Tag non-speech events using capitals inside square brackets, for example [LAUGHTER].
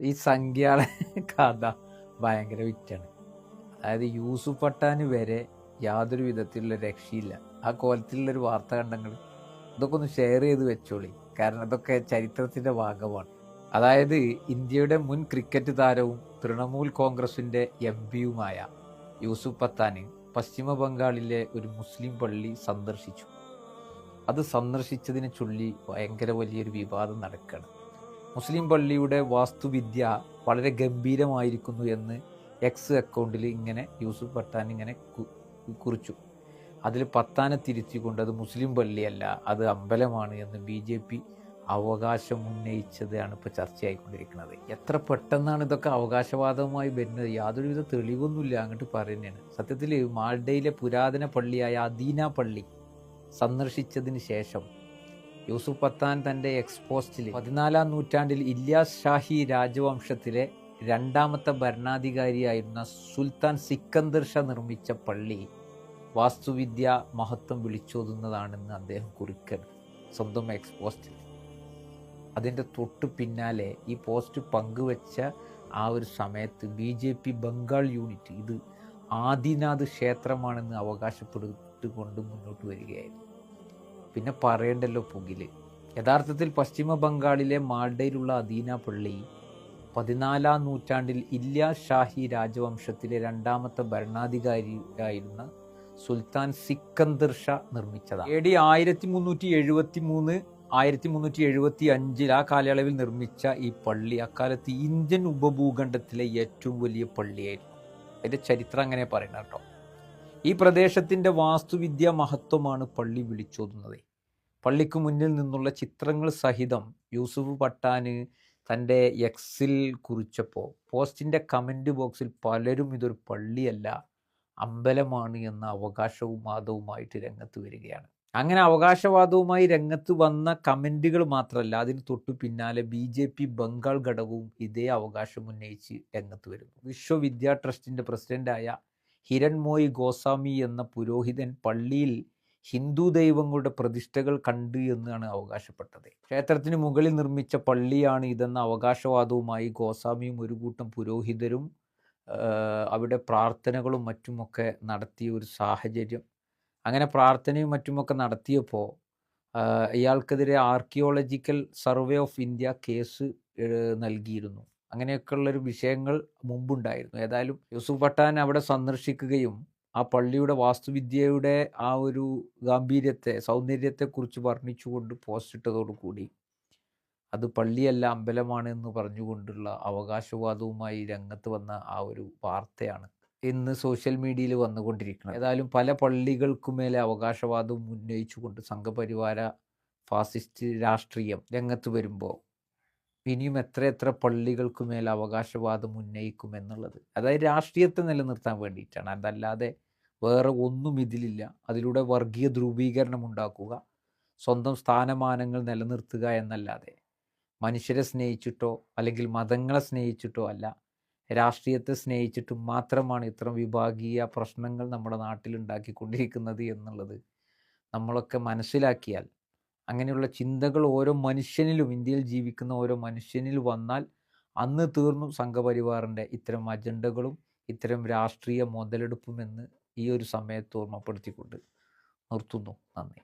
ഈ സംഖ്യയുടെ [LAUGHS] കഥ ഭയങ്കര വിറ്റാണ് അതായത് യൂസുഫ് പട്ടാന് വരെ യാതൊരു വിധത്തിലുള്ള രക്ഷയില്ല. ആ കോലത്തിലുള്ളൊരു വാർത്ത കണ്ടങ്ങൾ ഇതൊക്കെ ഒന്ന് ഷെയർ ചെയ്ത് വെച്ചോളി. കാരണം അതൊക്കെ ചരിത്രത്തിന്റെ ഭാഗമാണ്. അതായത് ഇന്ത്യയുടെ മുൻ ക്രിക്കറ്റ് താരവും തൃണമൂൽ കോൺഗ്രസിന്റെ എം പിയുമായ യൂസുഫ് പത്താന് പശ്ചിമ ബംഗാളിലെ ഒരു മുസ്ലിം പള്ളി സന്ദർശിച്ചു. അത് സന്ദർശിച്ചതിനെ ചൊല്ലി ഭയങ്കര വലിയൊരു വിവാദം നടക്കുകയാണ് മുസ്ലിം പള്ളിയുടെ വാസ്തുവിദ്യ വളരെ ഗംഭീരമായിരിക്കുന്നു എന്ന് എക്സ് അക്കൗണ്ടിൽ ഇങ്ങനെ യൂസുഫ് പത്താൻ ഇങ്ങനെ കുറിച്ചു. അതിൽ പത്താനെ തിരുത്തിക്കൊണ്ട് അത് മുസ്ലിം പള്ളിയല്ല അത് അമ്പലമാണ് എന്ന് ബി ജെ പി അവകാശം ഉന്നയിച്ചതാണ് ഇപ്പോൾ ചർച്ചയായിക്കൊണ്ടിരിക്കുന്നത്. എത്ര പെട്ടെന്നാണ് ഇതൊക്കെ അവകാശവാദവുമായി വരുന്നത്? യാതൊരുവിധ തെളിവൊന്നുമില്ല അങ്ങോട്ട് പറയുന്നതാണ് സത്യത്തിൽ മാൾഡയിലെ പുരാതന പള്ളിയായ അദീന പള്ളി സന്ദർശിച്ചതിന് ശേഷം യൂസുഫ് പത്താൻ തന്റെ എക്സ്പോസ്റ്റിൽ പതിനാലാം നൂറ്റാണ്ടിൽ ഇല്യാസ് ഷാഹി രാജവംശത്തിലെ രണ്ടാമത്തെ ഭരണാധികാരിയായിരുന്ന സുൽത്താൻ സിക്കന്ദർ ഷാ നിർമ്മിച്ച പള്ളി വാസ്തുവിദ്യ മഹത്വം വിളിച്ചോതുന്നതാണെന്ന് അദ്ദേഹം കുറിക്കരുത് സ്വന്തം എക്സ്പോസ്റ്റിൽ അതിന്റെ തൊട്ട് പിന്നാലെ ഈ പോസ്റ്റ് പങ്കുവെച്ച ആ ഒരു സമയത്ത് B J P Bengal unit ഇത് ആദിനാഥ് ക്ഷേത്രമാണെന്ന് അവകാശപ്പെട്ടുകൊണ്ട് മുന്നോട്ട് വരികയായിരുന്നു. പിന്നെ പറയണ്ടല്ലോ പുകിൽ. യഥാർത്ഥത്തിൽ പശ്ചിമ ബംഗാളിലെ മാൾഡയിലുള്ള അദീന പള്ളി പതിനാലാം നൂറ്റാണ്ടിൽ ഇല്യാസ് ഷാഹി രാജവംശത്തിലെ രണ്ടാമത്തെ ഭരണാധികാരിയായിരുന്ന സുൽത്താൻ സിക്കന്ദർ ഷാ നിർമ്മിച്ചതാണ്. എ ഡി ആയിരത്തി മുന്നൂറ്റി എഴുപത്തി മൂന്ന് ആയിരത്തി മുന്നൂറ്റി എഴുപത്തി അഞ്ചിൽ ആ കാലയളവിൽ നിർമ്മിച്ച ഈ പള്ളി അക്കാലത്ത് ഇന്ത്യൻ ഉപഭൂഖണ്ഡത്തിലെ ഏറ്റവും വലിയ പള്ളിയായിരുന്നു. അതിന്റെ ചരിത്രം അങ്ങനെ പറയണം കേട്ടോ. ഈ പ്രദേശത്തിന്റെ വാസ്തുവിദ്യ മഹത്വമാണ് പള്ളി വിളിച്ചോതുന്നത്. പള്ളിക്ക് മുന്നിൽ നിന്നുള്ള ചിത്രങ്ങൾ സഹിതം യൂസുഫ് പട്ടാന് തന്റെ എക്സിൽ കുറിച്ചപ്പോൾ പോസ്റ്റിന്റെ കമന്റ് ബോക്സിൽ പലരും ഇതൊരു പള്ളിയല്ല അമ്പലമാണ് എന്ന അവകാശവും വാദവുമായിട്ട് രംഗത്ത് വരികയാണ്. അങ്ങനെ അവകാശവാദവുമായി രംഗത്ത് വന്ന കമന്റുകൾ മാത്രമല്ല അതിന് തൊട്ടു പിന്നാലെ ബി ജെ പി ബംഗാൾ ഘടകവും ഇതേ അവകാശം ഉന്നയിച്ച് രംഗത്ത് വരുന്നു. വിശ്വവിദ്യാ ട്രസ്റ്റിന്റെ പ്രസിഡന്റായ ഹിരൺമോയ് ഗോസ്വാമി എന്ന പുരോഹിതൻ പള്ളിയിൽ ഹിന്ദു ദൈവങ്ങളുടെ പ്രതിഷ്ഠകൾ കണ്ട് എന്നാണ് അവകാശപ്പെട്ടത്. ക്ഷേത്രത്തിന് മുകളിൽ നിർമ്മിച്ച പള്ളിയാണ് ഇതെന്ന അവകാശവാദവുമായി ഗോസ്വാമിയും ഒരു കൂട്ടം പുരോഹിതരും അവിടെ പ്രാർത്ഥനകളും മറ്റുമൊക്കെ നടത്തിയ ഒരു സാഹചര്യം. അങ്ങനെ പ്രാർത്ഥനയും മറ്റുമൊക്കെ നടത്തിയപ്പോൾ ഇയാൾക്കെതിരെ archaeological survey of India case നൽകിയിരുന്നു. അങ്ങനെയൊക്കെയുള്ളൊരു വിഷയങ്ങൾ മുമ്പുണ്ടായിരുന്നു. ഏതായാലും യൂസുഫ് പട്ടാൻ അവിടെ സന്ദർശിക്കുകയും ആ പള്ളിയുടെ വാസ്തുവിദ്യയുടെ ആ ഒരു ഗാംഭീര്യത്തെ സൗന്ദര്യത്തെക്കുറിച്ച് വർണിച്ചുകൊണ്ട് പോസ്റ്റ് ഇട്ടതോടുകൂടി അത് പള്ളിയല്ല അമ്പലമാണ് എന്ന് പറഞ്ഞുകൊണ്ടുള്ള അവകാശവാദവുമായി രംഗത്ത് വന്ന ആ ഒരു വാർത്തയാണ് ഇന്ന് സോഷ്യൽ മീഡിയയിൽ വന്നുകൊണ്ടിരിക്കുന്നത്. ഏതായാലും പല പള്ളികൾക്കുമേലെ അവകാശവാദം ഉന്നയിച്ചുകൊണ്ട് സംഘപരിവാര ഫാസിസ്റ്റ് രാഷ്ട്രീയം രംഗത്ത് വരുമ്പോൾ ഇനിയും എത്ര എത്ര പള്ളികൾക്ക് മേൽ അവകാശവാദം ഉന്നയിക്കും എന്നുള്ളത്. അതായത് രാഷ്ട്രീയത്തെ നിലനിർത്താൻ വേണ്ടിയിട്ടാണ്. അതല്ലാതെ വേറെ ഒന്നും ഇതിലില്ല. അതിലൂടെ വർഗീയ ധ്രുവീകരണം ഉണ്ടാക്കുക സ്വന്തം സ്ഥാനമാനങ്ങൾ നിലനിർത്തുക എന്നല്ലാതെ മനുഷ്യരെ സ്നേഹിച്ചിട്ടോ അല്ലെങ്കിൽ മതങ്ങളെ സ്നേഹിച്ചിട്ടോ അല്ല രാഷ്ട്രീയത്തെ സ്നേഹിച്ചിട്ടും മാത്രമാണ് ഇത്തരം വിഭാഗീയ പ്രശ്നങ്ങൾ നമ്മുടെ നാട്ടിൽ ഉണ്ടാക്കിക്കൊണ്ടിരിക്കുന്നത് എന്നുള്ളത് നമ്മളൊക്കെ മനസ്സിലാക്കിയാൽ അങ്ങനെയുള്ള ചിന്തകൾ ഓരോ മനുഷ്യനിലും ഇന്ത്യയിൽ ജീവിക്കുന്ന ഓരോ മനുഷ്യനിൽ വന്നാൽ അന്ന് തീർന്നു സംഘപരിവാറിന്റെ ഇത്തരം അജണ്ടകളും ഇത്തരം രാഷ്ട്രീയ മുതലെടുപ്പും എന്ന് ഈ ഒരു സമയത്ത് ഓർമ്മപ്പെടുത്തിക്കൊണ്ട് നിർത്തുന്നു. നന്ദി.